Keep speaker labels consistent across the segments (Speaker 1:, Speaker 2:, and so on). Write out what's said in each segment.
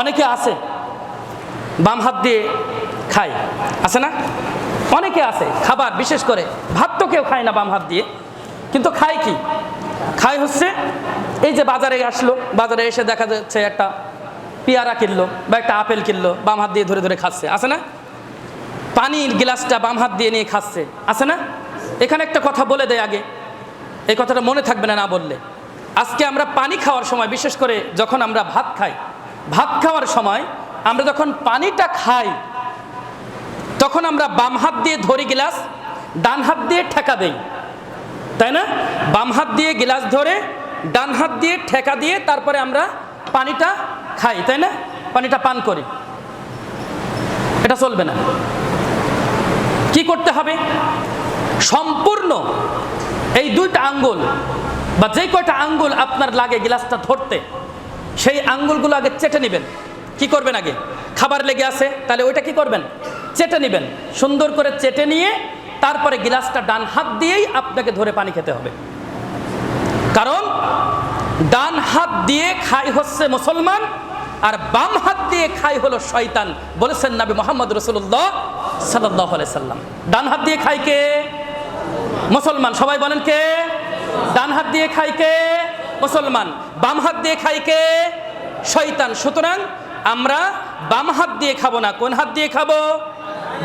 Speaker 1: অনেকে আছে, বাম হাত দিয়ে খায়, আছে না? অনেকে আছে, খাবার বিশেষ করে, ভাত তো কেউ খায় না বাম হাত দিয়ে, কিন্তু খায় কি? খায় হচ্ছে, এই যে বাজারে আসলো, বাজারে এসে দেখা যাচ্ছে একটা পেয়ারা কিনলো বা একটা আপেল কিনলো, বাম হাত দিয়ে ধরে ধরে খাচ্ছে, আছে না? পানির গ্লাসটা বাম হাত দিয়ে নিয়ে খাচ্ছে, আছে না? এখানে একটা কথা বলে দেয় আগে, এই কথাটা মনে থাকবে না না বললে। আজকে আমরা পানি খাওয়ার সময়, বিশেষ করে যখন আমরা ভাত খাই ভাত খাওয়ার সময় আমরা যখন পানিটা খাই, তখন আমরা বাম হাত দিয়ে ধরি গ্লাস, ডান হাত দিয়ে ঠেকা দেই। তাই না? বাম হাত দিয়ে গ্লাস ধরে, ডান হাত দিয়ে ঠেকা দিয়ে তারপরে আমরা পানিটা খাই, তাই না? পানিটা পান করি। এটা চলবে না। কি করতে হবে? সম্পূর্ণ এই দুইটা আঙ্গুল বা যে কয়টা আঙ্গুল আপনার লাগে গ্লাসটা ধরতে সেই আঙ্গুলগুলো আগে চেটে নেবেন। কি করবেন আগে? খাবার লেগে আছে, তাহলে ওইটা কি করবেন? চেটে নেবেন। সুন্দর করে চেটে নিয়ে তারপরে গ্লাসটা ডান হাত দিয়েই আপনাকে ধরে পানি খেতে হবে। কারণ ডান হাত দিয়ে খাই হচ্ছে মুসলমান, আর বাম হাত দিয়ে খাই হলো শয়তান, বলেছেন নবী মোহাম্মদ রসুল্লাহ সাল্লাহ সাল্লাম। ডান হাত দিয়ে খাই কে? মুসলমান। সবাই বলেন কে? ডান হাত দিয়ে খাই কে? মুসলমান, বাম হাত দিয়ে খাই কে? শয়তান। সুতরাং আমরা বাম হাত দিয়ে খাব না। কোন হাত দিয়ে খাব?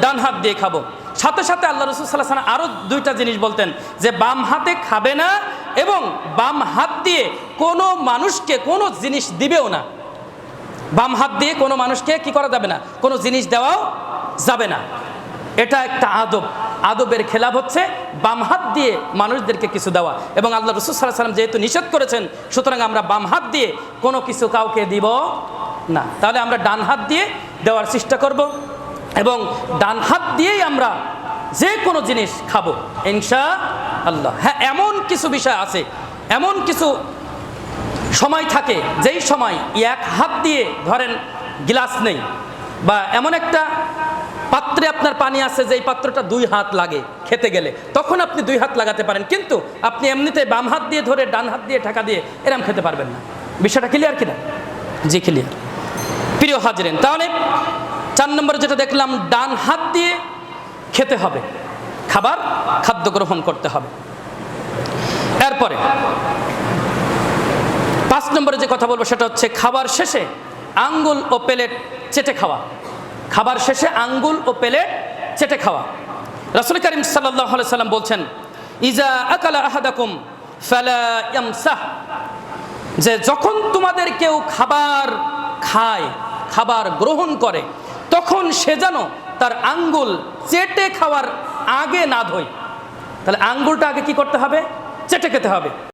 Speaker 1: ডান হাত দিয়ে খাব। সাথে সাথে আল্লাহ রসুল সাল্লাহ সাল্লাম আরও দুইটা জিনিস বলতেন যে, বাম হাতে খাবে না এবং বাম হাত দিয়ে কোনো মানুষকে কোনো জিনিস দিবেও না। বাম হাত দিয়ে কোনো মানুষকে কি করা যাবে না? কোনো জিনিস দেওয়াও যাবে না। এটা একটা আদব। আদবের খেলাফ হচ্ছে, বাম হাত দিয়ে মানুষদেরকে কিছু দেওয়া। এবং আল্লাহ রসুল সাল্লাহ সাল্লাম যেহেতু নিষেধ করেছেন, সুতরাং আমরা বাম হাত দিয়ে কোনো কিছু কাউকে দিব না। তাহলে আমরা ডান হাত দিয়ে দেওয়ার চেষ্টা করব এবং ডান হাত দিয়েই আমরা যে কোনো জিনিস খাব ইনশা আল্লাহ হ্যাঁ এমন কিছু বিষয় আছে, এমন কিছু সময় থাকে, যেই সময় এক হাত দিয়ে ধরেন গ্লাস নেই, বা এমন একটা পাত্রে আপনার পানি আছে যে এই পাত্রটা দুই হাত লাগে খেতে গেলে, তখন আপনি দুই হাত লাগাতে পারেন। কিন্তু আপনি এমনিতে বাম হাত দিয়ে ধরে, ডান হাত দিয়ে ঠেকা দিয়ে এরম খেতে পারবেন না। বিষয়টা ক্লিয়ার কিনা? জি ক্লিয়ার প্রিয় হাজরেন, তাহলে চার নম্বরে যেটা দেখলাম, ডান হাত দিয়ে খেতে হবে। খাবার, খাদ্য গ্রহণ করতে হবে। এরপরে, পাঁচ নম্বরে যে কথা বলব, সেটা হচ্ছে খাবার শেষে আঙ্গুল ও প্লেট চেটে খাওয়া। খাবার শেষে আঙ্গুল ও প্লেট চেটে খাওয়া। রাসুল করিম সাল্লাম বলছেন, ইজা আকালা আহাদাকুম ইয়ামসাহ। যে যখন তোমাদের কেউ খাবার খায়, খাবার গ্রহণ করে, তখন সে যেন তার আঙ্গুল চেটে খাওয়ার আগে না ধোয়। তাহলে আঙ্গুলটা আগে কি করতে হবে? চেটে খেতে হবে।